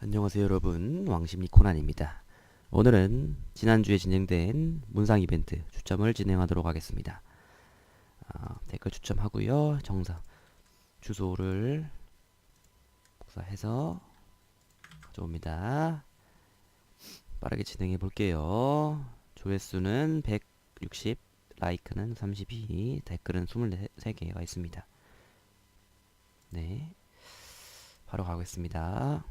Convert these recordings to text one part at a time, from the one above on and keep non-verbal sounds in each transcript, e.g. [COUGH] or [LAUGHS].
안녕하세요 여러분. 왕심리 코난입니다. 오늘은 지난주에 진행된 문상 이벤트 추첨을 진행하도록 하겠습니다. 아, 댓글 추첨하고요. 정상 주소를 복사해서 가져옵니다. 빠르게 진행해 볼게요. 조회수는 160 라이크는 32 댓글은 23개가 있습니다. 네. 바로 가겠습니다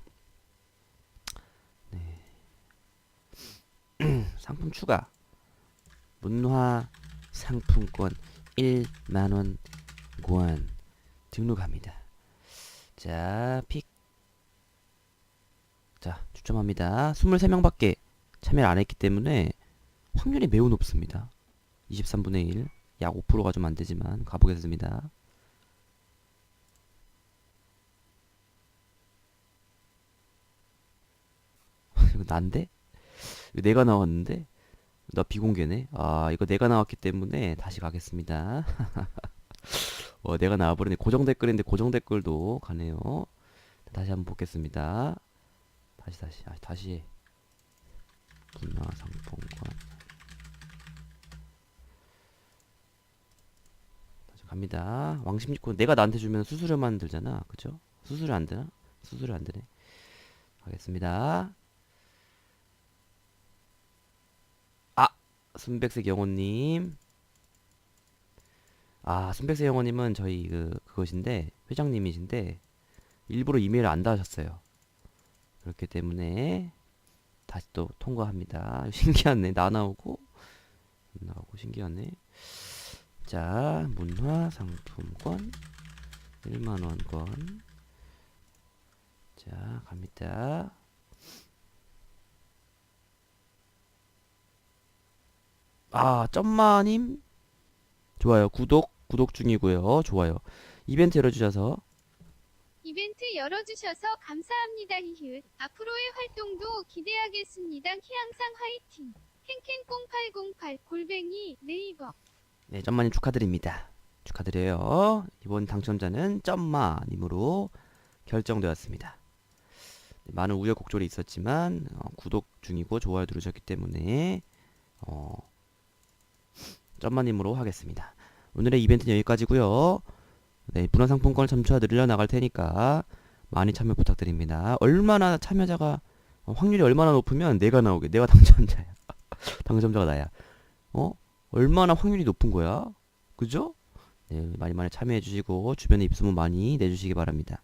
상품 추가 문화 상품권 1만원 권 등록합니다 자, 픽. 자, 추첨합니다. 23명 밖에 참여를 안 했기 때문에 확률이 매우 높습니다. 23분의 1. 약 5%가 좀 안 되지만 가보겠습니다. [LAUGHS] 이거 난데? 내가 나왔는데? 나 비공개네? 아, 이거 내가 나왔기 때문에 다시 가겠습니다. [LAUGHS] 어, 내가 나와버리네. 고정 댓글인데 고정 댓글도 가네요. 다시 한번 보겠습니다. 다시, 다시, 아, 다시. 해. 문화상품권. 다시 갑니다. 왕십리권 내가 나한테 주면 수수료만 들잖아. 그죠? 수수료 안 되나? 수수료 안 되네. 가겠습니다. 아! 순백색 영호님. 아, 순백색 영호님은 저희 그, 그것인데, 회장님이신데, 일부러 이메일을 안 닿으셨어요. 그렇기 때문에, 다시 또 통과합니다. [LAUGHS] 신기하네. 나 나오고, 나오고, 신기하네. 자, 문화 상품권, 1만원권. 자, 갑니다. 아, 점마님? 좋아요. 구독, 구독 중이고요. 좋아요. 이벤트 열어주셔서 이벤트 열어주셔서 감사합니다. 히읗. 앞으로의 활동도 기대하겠습니다. 희항상 화이팅. 캔캔0808 골뱅이 네이버. 네, 점마님 축하드립니다. 축하드려요. 이번 당첨자는 점마님으로 결정되었습니다. 네, 많은 우여곡절이 있었지만 어, 구독 중이고 좋아요 누르셨기 때문에 어, 점마님으로 하겠습니다. 오늘의 이벤트는 여기까지고요. 네, 문화상품권을 점차 늘려 나갈 테니까 많이 참여 부탁드립니다. 얼마나 참여자가 어, 확률이 얼마나 높으면 내가 나오게 내가 [LAUGHS] 당첨자야. 당첨자가 나야. 어? 얼마나 확률이 높은 거야? 그죠? 네, 많이 많이 참여해 주시고 주변에 입소문 많이 내 주시기 바랍니다.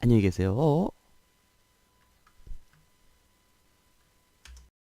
안녕히 계세요.